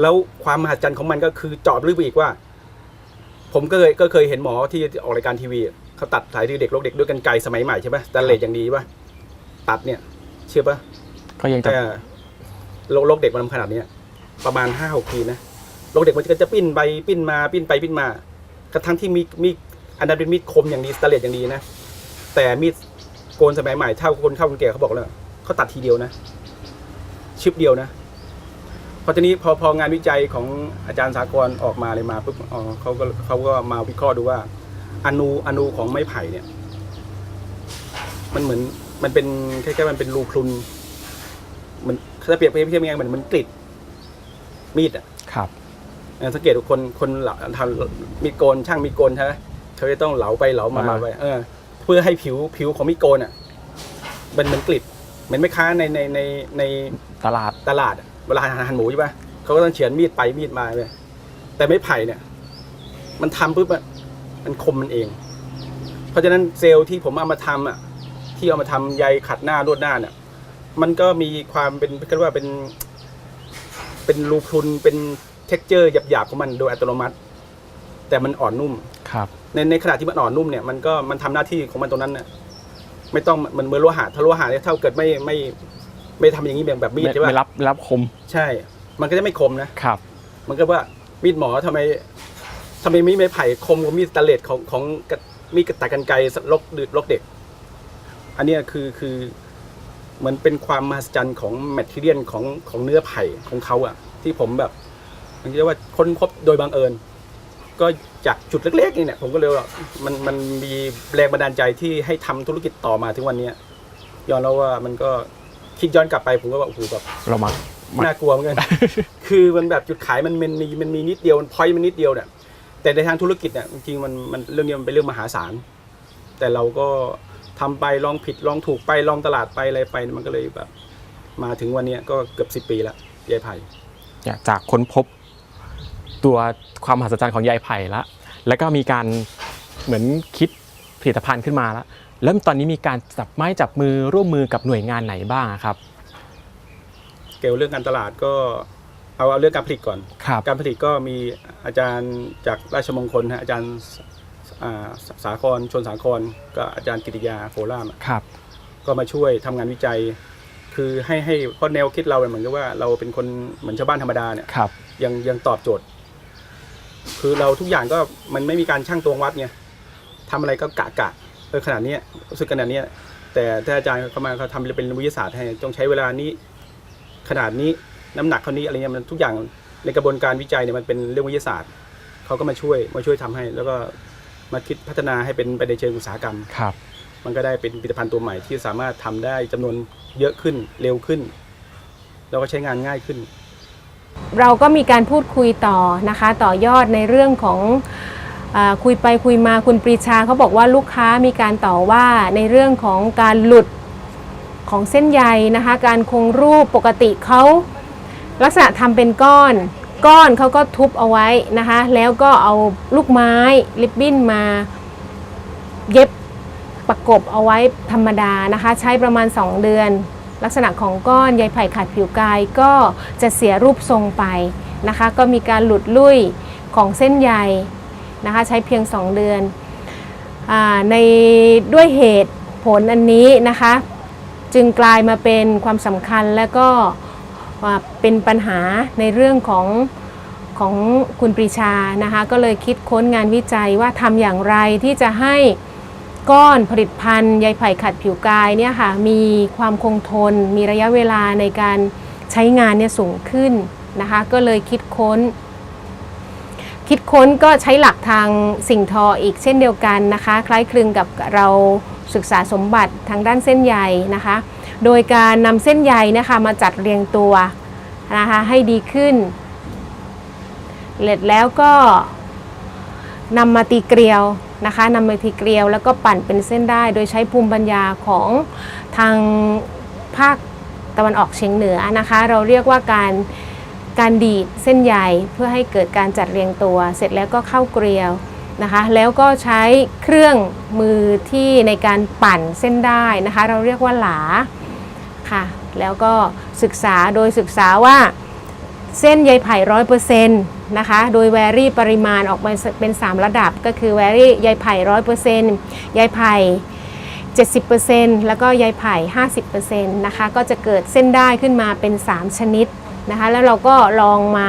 แล้วความมหัศจรรย์ของมันก็คือเจาะลึกไปอีกว่า ผมก็เคยก็เคยเห็นหมอที่ออกรายการทีวีเขาตัดสายที่เด็กโรคเด็กด้วยกันไกรสมัยใหม่ใช่ปะแต่เลดอย่างดีปะตัดเนี่ย เชื่อปะก็ยังจะแต่โรคโรคเด็กมันทำขนาดเนี้ยประมาณห้าหกทีนะโรคเด็กมันก็จะปิ้นไปปิ้นมาปิ้นไปปิ้นมากระทั่งที่มีมีดอันนั้นเป็นมีดคมอย่างดีสเตนเลสอย่างดีนะแต่มีดโกนสมัยใหม่เท่าคนเข้าคนแก่เขาบอกแล้วเขาตัดทีเดียวนะชิปเดียวนะ พอทีนี้พอพองานวิจัยของอาจารย์สากลออกมาเลยมาปุ๊บอ๋อเขาก็เขาก็มาวิเคราะห์ดูว่าอนูอนูของไม้ไผ่เนี่ย มันเหมือนมันเป็นแค่ๆมันเป็นรูพรุนเหมันถ้าเปรียบเทียบยังไงเหมือนเหมันกริดมีดอะครับเออสังเกตว่าคนคนเหลาทำมีดโกนช่างมีดโกนใช่ไหมเขาจะต้องเหลาไปเหลามาประมาณไปเออ เพื่อให้ผิวผิวของมีดโกนอะมันเหมือนกริดเหมือนไม่ค้าในในในในตลาดตลาดอะ เวลาหั่นหั่นหมูใช่ปะเขาก็ต้องเฉือนมีดไปมีดมาไปแต่ไม่ไผ่เนี่ย มันทำปุ๊บอะมันคมมันเอง เพราะฉะนั้นเซลล์ที่ผมเอามาทำอะที่เอามาทำใยขัดหน้ารวดหน้าเนี่ย มันก็มีความเป็นเรียกว่าเป็น เป็นรูพรุนเป็นเท็กเจอร์หยาบๆของมันโดยอัตโนมัติ แต่มันอ่อนนุ่มครับ ในในขณะที่มันอ่อนนุ่มเนี่ยมันก็มันทำหน้าที่ของมันตรงนั้นเนี่ยไม่ต้องมันเหมือนโลหะถ้าโลหะเนี่ยถ้าเกิดไม่ไม่ ไม่ทำอย่างนี้แบบแบบมีดไม่ใช่ปะไม่รับไม่รับคมใช่ มันก็จะไม่คมนะครับ มันก็ว่ามีดหมอทำไมทำไมมีดไม้ไผ่คมกว่ามีดสแตนเลสของของกระมีดตัดกันไกรลกดืดลกเด็ก อันเนี้ยคือคือเหมือนเป็นความมหัศจรรย์ของแมทเทียนของของเนื้อไผ่ของเขาอะที่ผมแบบมันเรียกว่าค้นพบโดยบังเอิญ ก็จากจุดเล็กๆนี่เนี่ยผมก็เลยว่ามันมันมีแรงบันดาลใจที่ให้ทำธุรกิจต่อมาถึงวันเนี้ยยอมแล้วว่ามันก็ คิดย้อนกลับไปผมก็ว่าโอ้โหแบบเรามามา น่ากลัวเหมือนกัน คือมันแบบจุดขายมันมันมีมันมีนิดเดียวมันพอยมันนิดเดียวเนี่ยแต่ในทางธุรกิจเนี่ยจริงๆมันมันเรื่องนี้มันเป็นเรื่องมหาศาล แต่เราก็ทำไปลองผิดลองถูกไปลองตลาดไปอะไรไปมันก็เลยแบบ มาถึงวันเนี้ยก็เกือบสิบปีแล้วยายไผ่เนี่ยจากค้นพบตัวความมหัศจรรย์ของใยไผ่ละ แล้วก็มีการเหมือนคิดผลิตภัณฑ์ขึ้นมาแล้ว แล้วตอนนี้มีการจับไม้จับมือร่วมมือกับหน่วยงานไหนบ้างอะครับ เกี่ยวเรื่องการตลาดก็เอาเอาเรื่องการผลิตก่อน ครับ การผลิตก็มีอาจารย์จากราชมงคลฮะอาจารย์สอ่าสสาครชนสาครก็อาจารย์กิติยาโคล่ามอะครับ ก็มาช่วยทำงานวิจัย คือให้ให้เพราะแนวคิดเราเนี่ยเหมือนกับว่าเราเป็นคนเหมือนชาวบ้านธรรมดาเนี่ย ครับ ยังยังตอบโจทย์ คือเราทุกอย่างก็มันไม่มีการช่างตวงวัดไงทำอะไรก็กะกะเออขนาดเนี้ยรู้สึกขนาดเนี้ยแต่ถ้าอาจารย์เขามาเขาทำเป็นวิทยาศาสตร์ให้ต้องใช้เวลานี้ ขนาดนี้น้ำหนักเท่านี้อะไรเงี้ยมันทุกอย่างในกระบวนการวิจัยเนี่ยมันเป็นเรื่องวิทยาศาสตร์เขาก็มาช่วยมาช่วยทำให้ แล้วก็มาคิดพัฒนาให้เป็นไปในเชิงอุตสาหกรรมครับ มันก็ได้เป็นผลิตภัณฑ์ตัวใหม่ที่สามารถทำได้จำนวนเยอะขึ้นเร็วขึ้น แล้วก็ใช้งานง่ายขึ้น เราก็มีการพูดคุยต่อนะคะ ต่อยอดในเรื่องของอา คุยไปคุยมาคุณปรีชาเขาบอกว่าลูกค้ามีการต่อว่าในเรื่องของการหลุดของเส้นใยนะคะ การคงรูปปกติเขาลักษณะทำเป็นก้อนก้อนเขาก็ทุบเอาไว้นะคะ แล้วก็เอาลูกไม้ลิบบิ้นมา เย็บประกบเอาไว้ธรรมดานะคะ ใช้ประมาณ 2 เดือน ลักษณะของก้อนใยไผ่ขัดผิวกายก็จะเสียรูปทรงไปนะคะ ก็มีการหลุดลุ่ยของเส้นใย นะคะใช้เพียง 2 เดือนอในด้วยเหตุผลอันนี้นะคะ จึงกลายมาเป็นความสำคัญและก็อ่าเป็นปัญหาในเรื่องของของคุณปรีชานะคะก็เลยคิดค้นงานวิจัยว่าทำอย่างไรที่จะให้ก้อนผลิตภัณฑ์ใยไผ่ขัดผิวกายเนี่ยค่ะมีความคงทน มีระยะเวลาในการใช้งานเนี่ยสูงขึ้นนะคะ ก็เลยคิดค้น คิดค้นก็ใช้หลักทางสิ่งทออีกเช่นเดียวกันนะคะ คล้ายคลึงกับเราศึกษาสมบัติทางด้านเส้นใยนะคะ โดยการนำเส้นใยนะคะมาจัดเรียงตัวนะคะให้ดีขึ้นเสร็จแล้วก็นำมาตีเกลียวนะคะนำมาตีเกลียวแล้วก็ปั่นเป็นเส้นได้ โดยใช้ภูมิปัญญาของทางภาคตะวันออกเฉียงเหนือนะคะ เราเรียกว่าการ การดีดเส้นใยเพื่อให้เกิดการจัดเรียงตัว เสร็จแล้วก็เข้าเกลียวนะคะ แล้วก็ใช้เครื่องมือที่ในการปั่นเส้นได้นะคะ เราเรียกว่าหลาค่ะ แล้วก็ศึกษาโดยศึกษาว่าเส้นใยไผ่ร้อยเปอร์เซ็นต์นะคะ โดยแวรี่ปริมาณออกมาเป็น 3 ระดับก็คือแวรี่ใยไผ่ร้อยเปอร์เซ็นต์ใยไผ่70%แล้วก็ใยไผ่ 50%นะคะ ก็จะเกิดเส้นได้ขึ้นมาเป็น 3 ชนิด นะคะแล้วเราก็ลองมา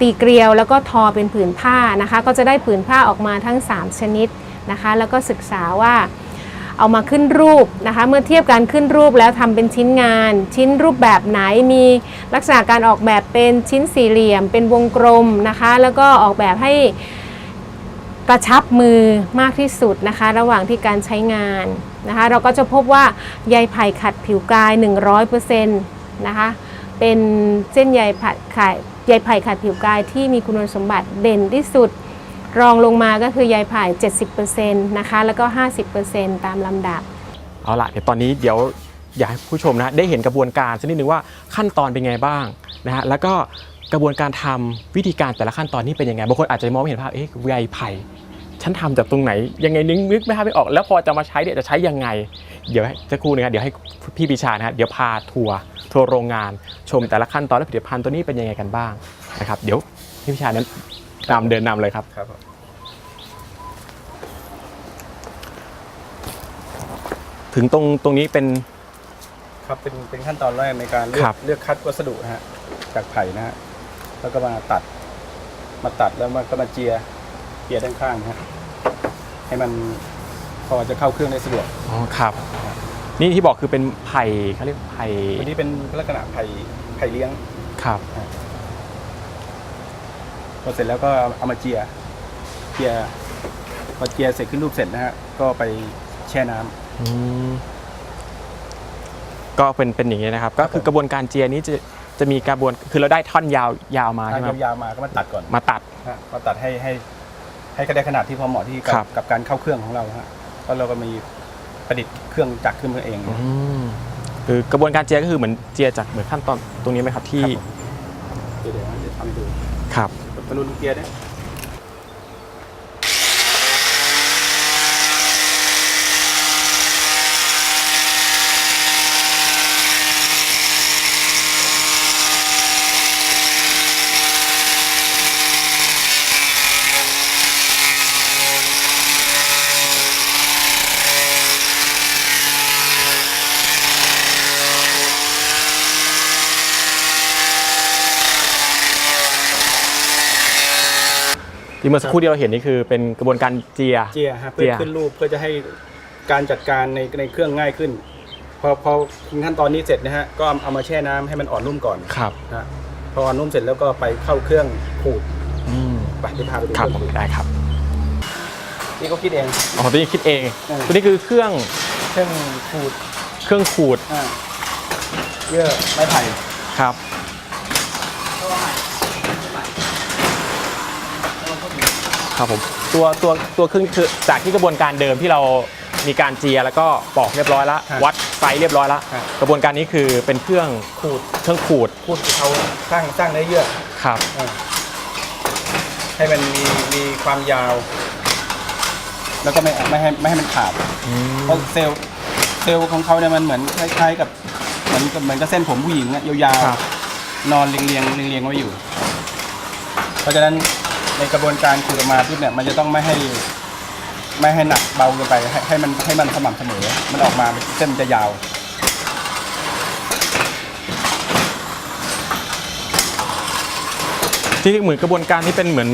ตีเกลียวแล้วก็ทอเป็นผืนผ้านะคะ ก็จะได้ผืนผ้าออกมาทั้ง 3 ชนิดนะคะ แล้วก็ศึกษาว่าเอามาขึ้นรูปนะคะ เมื่อเทียบการขึ้นรูปแล้วทำเป็นชิ้นงาน ชิ้นรูปแบบไหนมีลักษณะการออกแบบเป็นชิ้นสี่เหลี่ยม เป็นวงกลมนะคะ แล้วก็ออกแบบให้กระชับมือมากที่สุดนะคะ ระหว่างที่การใช้งานนะคะ เราก็จะพบว่าใยไผ่ขัดผิวกาย 100%นะคะ เป็นเส้นใยไผ่ขัดใยไผ่ขัดผิวกายที่มีคุณสมบัติเด่นที่สุด รองลงมาก็คือใยไผ่ 70%นะคะ แล้วก็ 50%ตามลำดับ เอาล่ะเดี๋ยวตอนนี้เดี๋ยวอยากให้ผู้ชมนะได้เห็นกระบวนการสักนิดนึงว่าขั้นตอนเป็นไงบ้างนะฮะแล้วก็กระบวนการทำวิธีการแต่ละขั้นตอนนี่เป็นยังไงบางคนอาจจะมองไม่เห็นภาพเอ๊ะใยไผ่ฉันทำจากตรงไหน ยังไงนึกนึกไม่ภาพไม่ออกแล้วพอจะมาใช้เนี่ยจะใช้ยังไง เดี๋ยวให้จะครู่นึงนะเดี๋ยวให้พี่ปีชานะฮะเดี๋ยวพาทัวร์ ทัวร์โรงงาน ชมแต่ละขั้นตอนและผลิตภัณฑ์ตัวนี้เป็นยังไงกันบ้างนะครับ เดี๋ยวพี่ปีชานั้นนำเดินนำเลยครับ ครับผมถึงตรงตรงนี้เป็น ครับเป็นเป็นขั้นตอนแรกในการเลือครักบ เลือกคัดวัสดุนะฮะจากไผ่นะฮะแล้วก็มาตัด มาตัดแล้วมันก็มาเจียเจียด้านข้างนะฮะให้มันพอจะเข้าเครื่องได้สะดวก อ๋อครับ นี่ที่บอกคือเป็นไผ่เขาเรียกไผ่วันนี้เป็นลักษณะไผ่ไผ่เลี้ยงครับพอเสร็จแล้วก็เอามาเจียเจียพอเจียเสร็จขึ้นรูปเสร็จนะฮะก็ไปแช่น้ำอืมก็เป็นเป็นอย่างนี้นะครับ ก็คือกระบวนการเจียนี้จะจะมีกระบวนคือเราได้ท่อนยาวยาวมาใช่ไหมทางยาวๆมาก็มาตัดก่อนมาตัดฮะมาตัดให้ให้ให้ก็ได้ขนาดที่พอเหมาะที่กัครับกับการเข้าเครื่องของเราฮะก็เราก็มี ประดิษฐ์เครื่องจักรขึ้นมาเอง อืมคือกระบวนการเจียก็คือเหมือนเจียจากเหมือนขั้นตอนตรงนี้ไหมครับที่ครับผมเดี๋ยวเดี๋ยวจะทำให้ดูครับกระนุนเกียร์เนี่ย ที่เมื่อสักครู่ที่เราเห็นนี่คือเป็นกระบวนการเจีย เจียฮะเจีเพื่อยขึ้นรูปเพื่อจะให้การจัดการในในเครื่องง่ายขึ้น พอพอถึงขั้นตอนนี้เสร็จนะฮะก็เอาเอามาแช่น้ำให้มันอ่อนนุ่มก่อนครับนะฮะพออ่อนนุ่มเสร็จแล้วก็ไปเข้าเครื่องขูดอืมไปที่พาไปดูครับเคผรื่องมขูดได้ครับนี่ก็คิดเอง อ๋อตัวนี้คิดเองอืม ตัวนี้คือเครื่องเครื่องขูดเครื่องขูดอ่าเยื่อไม้ไผ่ครับ ครับผมตัวตัวตัวเครื่องคือจากที่กระบวนการเดิมที่เรามีการเจียแล้วก็ปอกเรียบร้อยแล้ววัดไซส์เรียบร้อยแล้วครับ กระบวนการนี้คือเป็นเครื่องขูดเครื่องขูดขูดเขาสร้างสร้างเนื้อเยื่อครับ อ่าให้มันมีมีความยาว แล้วก็ไม่ไม่ให้ไม่ให้มันขาดเพราะเซลล์เซลล์ของเขาเนี่ยมันเหมือนคล้ายๆกับเหมือนกับเหมือนกับเส้นผมผู้หญิงอะยาวครับ ๆนอนเรียงเรียงเรียงเรียงไว้อยู่ เพราะฉะนั้น ในกระบวนการขูดออกมาปุ๊บเนี่ยมันจะต้องไม่ให้ไม่ให้หนักเบาเกินไปให้ให้มันให้มันสม่ำเสมอ มันออกมาเส้นมันจะยาวที่เหมือนกระบวนการที่เป็นเหมือน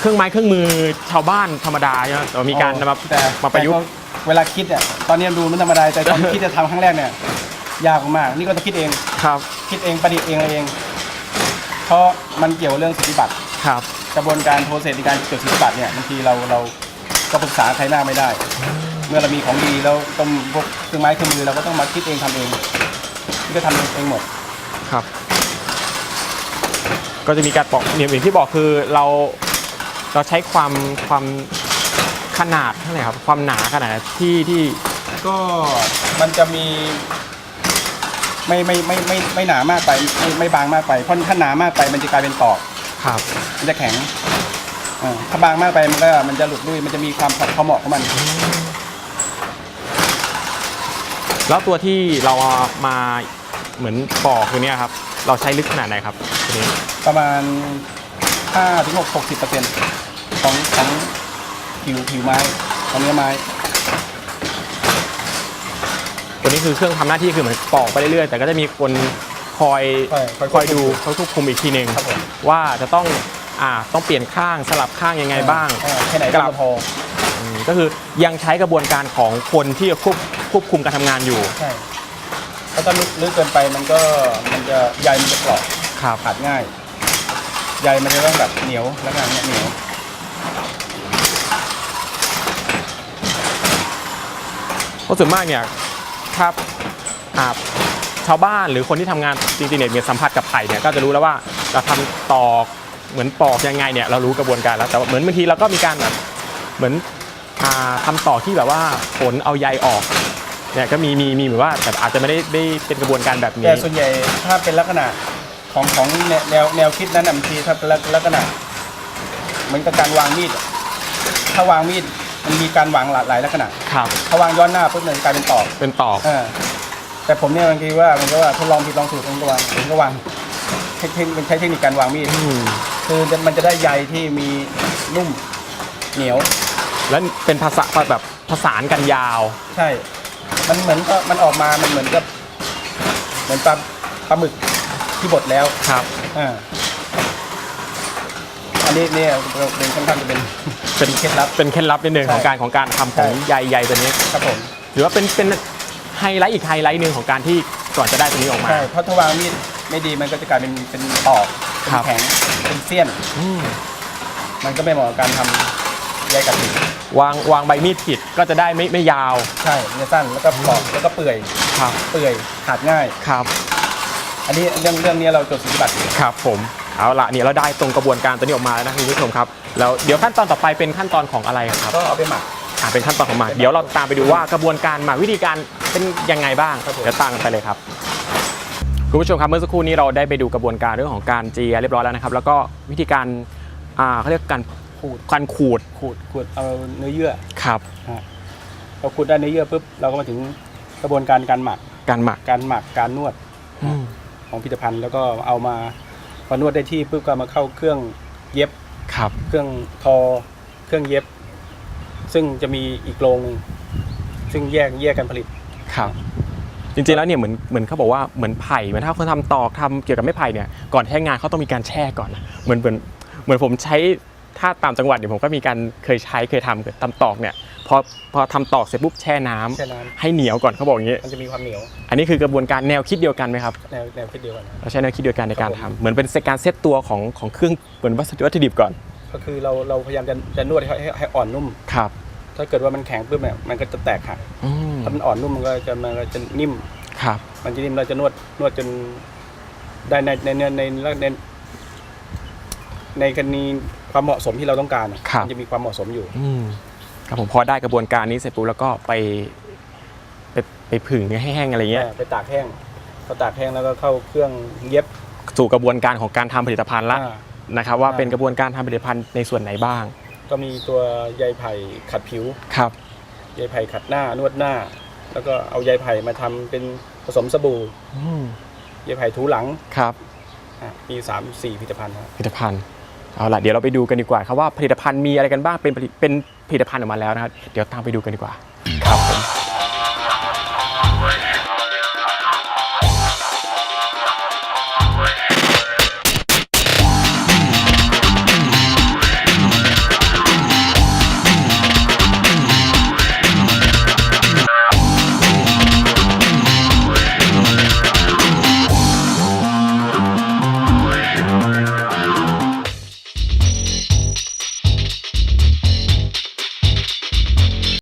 เครื่องไม้เครื่องมือชาวบ้านธรรมดาใช่ไหมแต่ว่ามีการนำมาแต่มาประยุกต์แต่ก็เวลาคิดเนี่ยตอนนี้ดูมันธรรมดาแต่ตอนคิดจะทำครั้งแรกเนี่ยยากมาก นี่ก็ต้องคิดเองครับ คิดเองประดิษฐ์เองอะไรเอง เพราะมันเกี่ยวเรื่องสิทธิบัตรครับ กระบวนการโปรเซสในการจดสิทธิบัตรเนี่ยบางทีเราเราก็ปรึกษาใครมากไม่ได้ เมื่อเรามีของดีแล้วต้องพวกเครื่องไม้เครื่องมือเราก็ต้องมาคิดเองทำเองนี่ก็ทำเองหมด ครับ ก็จะมีการบอกอย่างที่บอกคือเราเราใช้ความความขนาดเท่าไหร่ครับความหนาขนาดไหนที่ที่ก็มันจะมี ไม่ไม่ไม่ไม่ไม่หนามากไปไม่ไม่บางมากไปเพราะถ้าหนามากไปมันจะกลายเป็นตอก ครับ มันจะแข็งอ่าถ้าบางมากไปมันก็มันจะหลุดลุ่ยมันจะมีความพอเหมาะของมัน แล้วตัวที่เราเอามาเหมือนปอกตัวเนี้ยครับ เราใช้ลึกขนาดไหนครับตัวนี้ประมาณ5ถึง6 60เปอร์เซ็นต์ของของผิวผิวไม้ของเนื้อไม้ตัวนี้คือเครื่องทำหน้าที่คือเหมือนปอกไปเรื่อยๆแต่ก็จะมีคน คอยค่อยค่อยคอยดูคอยควบคุมอีกทีหนึ่งครับผมว่าจะต้องอ่าต้องเปลี่ยนข้างสลับข้างยังไงบ้างเออแค่ไหนกลัก็บพออืมก็คือยังใช้กระบวนการของคนที่ควบควบคุมการทำงานอยู่ใช่เพราะถ้าลึกลึกเกินไปมันก็มันจะใยมันจะกรอบครับขาดง่ายใยมันจะต้องแบบเหนียวแล้วก็เหนียวเพราะส่วนมากเนี่ยครับอ่า ชาวบ้านหรือคนที่ทำงานจริงๆเนี่ยมีสัมผัสกับไผ่เนี่ยก็จะรู้แล้วว่าเราทำตอกเหมือนปอกยังไงเนี่ยเรารู้กระบวนการแล้วแต่ว่าเหมือนบางทีเราก็มีการแบบเหมือนอ่าทำตอกที่แบบว่าผลเอาใยออกเนี่ยก็มีมีมีเหมือนว่าแต่อาจจะไม่ได้ได้เป็นกระบวนการแบบนี้แต่ส่วนใหญ่ถ้าเป็นลักษณะของของแนวแนวแนวคิดนั้นนะบางทีถ้าเป็นลักษณะเหมือนกับการวางมีดอะถ้าวางมีดมันมีการวางหลายหลายลักษณะครับถ้าวางย้อนหน้าปุ๊บมันกลายเป็นตอกเป็นตอกเออ แต่ผมเนี่ยบางทีว่ามันก็ว่าทดลองผิดลองถูกผมก็วางผมก็วางเทคนิคเป็นใช้เทคนิคการวางมีดอืมคือมันจะได้ใยที่มีนุ่มเหนียว แล้วเป็นภาษาแบบผสานกันยาว ใช่ มันเหมือนก็มันออกมา มันเหมือนกับ เหมือนปลาปลาหมึกที่บดแล้ว ครับ อ่า อันนี้เนี่ยเป็นค่อนข้างจะเป็น เป็นเคล็ดลับเป็นเคล็ดลับนิดนึงใช่ของการของการทำของใช่ ใยใยตัวนี้ ครับผม หรือว่าเป็นเป็น ไฮไลท์อีกไฮไลท์หนึ่งของการที่ก่อนจะได้ตัวนี้ออกมา ใช่เพราะถ้าวางมีดไม่ดีมันก็จะกลายเป็นเป็นตอกเป็ครันบแข็งเป็นเสี้ยน อืมมันก็ไม่เหมาะกับการทำใยกระถิ่นวางวางใบมีดผิดก็จะได้ไม่ไม่ยาวใช่มันจะสั้นแล้วก็ปอกแล้วก็เปื่อยครับเปื่อยขาดง่าย ครับอันนี้เรื่องเรื่องนี้เราจดสิทธิบัตรอยู่ครับผมเอาละเนี่ยเราได้ตรงกระบวนการตัวนี้ออกมาแล้วนะคุณผู้ชมครับแล้วเดี๋ยวขั้นตอนต่อไปเป็นขั้นตอนของอะไรครับก็เอาไปหมักอ่าเป็นขั้นตอนของหมักเดี๋ยวเราตามไปดูว่ากระบวนการหมักวิธีการ เป็นยังไงบ้างครับผม เดี๋ยวตามกันไปเลยครับ คุณผู้ชมครับเมื่อสักครู่นี้เราได้ไปดูกระบวนการเรื่องของการเจียเรียบร้อยแล้วนะครับ แล้วก็วิธีการอ่าเขาเรียกการขูดการขูดขูดขูดเอาเนื้อเยื่อครับพอขูดได้เนื้อเยื่อปุ๊บเราก็มาถึงกระบวนการการหมักการหมักการหมักการนวดอืมของผลิตภัณฑ์ แล้วก็เอามาพอนวดได้ที่ปุ๊บก็เอามาเข้าเครื่องเย็บ ครับ เครื่องทอเครื่องเย็บ ซึ่งจะมีอีกโรงหนึ่งซึ่งแยกแยกกันผลิต ครับ จริงๆแล้วเนี่ยเหมือนเหมือนเขาบอกว่าเหมือนไผ่เหมือนถ้าคนทำตอกทำเกี่ยวกับไม้ไผ่เนี่ยก่อนใช้งานเขาต้องมีการแช่ก่อนนะเหมือนเหมือนเหมือนผมใช้ถ้าตามจังหวัดเนี่ยผมก็มีการเคยใช้เคยทำทำตอกเนี่ยพอพอทำตอกเสร็จปุ๊บแช่น้ำแช่น้ให้เหนียวก่อนเขาบอกอย่างนี้ำมันจะมีความเหนียวอันนี้คือกระบวนการแนวคิดเดียวกันไหมครับแนวแนวคิดเดียวกันนะเราใช้แนวคิดเดียวกันในการครัทำบผมเหมือนเป็นการเซตตัวของของเครื่องเหมือนวัสดุวัตถุดิบก่อนก็คือเราเราพยายามจะจะนวดให้ให้ให้อ่อนนุ่ม ครับ ถ้าเกิดว่ามันแข็งปุ๊บเนี่ยมันก็จะแตกหักอืมถ้ามันอ่อนนุ่มมันก็จะมันก็จะนิ่ม ครับ มันจะนิ่มเราจะนวดนวดจนได้ในในในในในในกรณีความเหมาะสมที่เราต้องการอะมันจะมีความเหมาะสมอยู่ อืมครับผมพอได้กระบวนการนี้เสร็จปุ๊บแล้วก็ไป ไปไปผึ่งให้แห้งอะไรเงี้ย ไปตากแห้งพอตากแห้งแล้วก็เข้าเครื่องเย็บสู่กระบวนการของการทำผลิตภัณฑ์ละอ่า นะครับว่าอ่า เป็นกระบวนการทำผลิตภัณฑ์ในส่วนไหนบ้าง ก็มีตัวใยไผ่ขัดผิว ครับ ใยไผ่ขัดหน้านวดหน้า แล้วก็เอาใยไผ่มาทำเป็นผสมสบู่อืมใยไผ่ถูหลังครับ อะมีสามสี่ผลิตภัณฑ์ครับ ผลิตภัณฑ์เอาล่ะเดี๋ยวเราไปดูกันดีกว่าครับว่าผลิตภัณฑ์มีอะไรกันบ้างเป็นผลิตเป็นผลิตภัณฑ์ออกมาแล้วนะครับ เดี๋ยวตามไปดูกันดีกว่า ครับผม